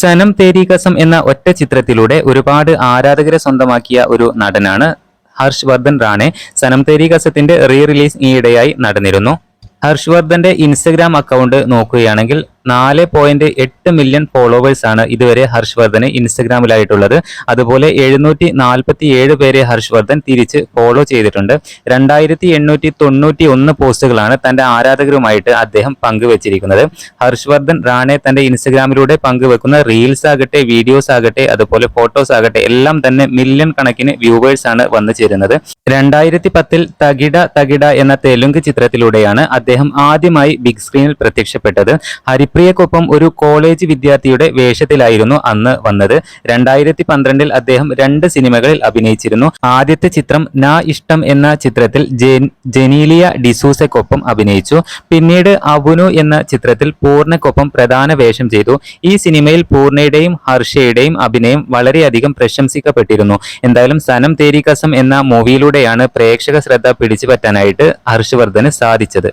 സനം തേരി കസം എന്ന ഒറ്റ ചിത്രത്തിലൂടെ ഒരുപാട് ആരാധകരെ സ്വന്തമാക്കിയ ഒരു നടനാണ് ഹർഷ് വർദ്ധൻ റാണെ. സനം തേരി കസത്തിന്റെ റീ റിലീസ് ഈയിടെയായി നടന്നിരുന്നു. ഹർഷ് വർദ്ധന്റെ ഇൻസ്റ്റഗ്രാം അക്കൗണ്ട് നോക്കുകയാണെങ്കിൽ നാല് പോയിന്റ് എട്ട് മില്യൺ ഫോളോവേഴ്സ് ആണ് ഇതുവരെ ഹർഷ് വർദ്ധന് ഇൻസ്റ്റഗ്രാമിലായിട്ടുള്ളത്. അതുപോലെ എഴുന്നൂറ്റി നാൽപ്പത്തി ഏഴ് പേരെ ഹർഷ് വർദ്ധൻ തിരിച്ച് ഫോളോ ചെയ്തിട്ടുണ്ട്. രണ്ടായിരത്തി എണ്ണൂറ്റി തൊണ്ണൂറ്റി ഒന്ന് പോസ്റ്റുകളാണ് തന്റെ ആരാധകരുമായിട്ട് അദ്ദേഹം പങ്കുവച്ചിരിക്കുന്നത്. ഹർഷ് വർദ്ധൻ റാണെ തന്റെ ഇൻസ്റ്റഗ്രാമിലൂടെ പങ്കുവെക്കുന്ന റീൽസ് ആകട്ടെ വീഡിയോസ് ആകട്ടെ അതുപോലെ ഫോട്ടോസ് ആകട്ടെ എല്ലാം തന്നെ മില്യൺ കണക്കിന് വ്യൂവേഴ്സ് ആണ് വന്നു ചേരുന്നത്. രണ്ടായിരത്തി പത്തിൽ തകിട തകിട എന്ന തെലുങ്ക് ചിത്രത്തിലൂടെയാണ് അദ്ദേഹം ആദ്യമായി ബിഗ് സ്ക്രീനിൽ പ്രത്യക്ഷപ്പെട്ടത്. ഹരിപ്രിയക്കൊപ്പം ഒരു കോളേജ് വിദ്യാർത്ഥിയുടെ വേഷത്തിലായിരുന്നു അന്ന് വന്നത്. രണ്ടായിരത്തി പന്ത്രണ്ടിൽ അദ്ദേഹം രണ്ട് സിനിമകളിൽ അഭിനയിച്ചിരുന്നു. ആദ്യത്തെ ചിത്രം നാ ഇഷ്ടം എന്ന ചിത്രത്തിൽ ജനീലിയ ഡിസൂസയ്ക്കൊപ്പം അഭിനയിച്ചു. പിന്നീട് അവുനു എന്ന ചിത്രത്തിൽ പൂർണയ്ക്കൊപ്പം പ്രധാന വേഷം ചെയ്തു. ഈ സിനിമയിൽ പൂർണയുടെയും ഹർഷയുടെയും അഭിനയം വളരെയധികം പ്രശംസിക്കപ്പെട്ടിരുന്നു. എന്തായാലും സനം തേരി കസം എന്ന മൂവിയിലൂടെയാണ് പ്രേക്ഷക ശ്രദ്ധ പിടിച്ചു പറ്റാനായിട്ട് ഹർഷവർദ്ധന് സാധിച്ചത്.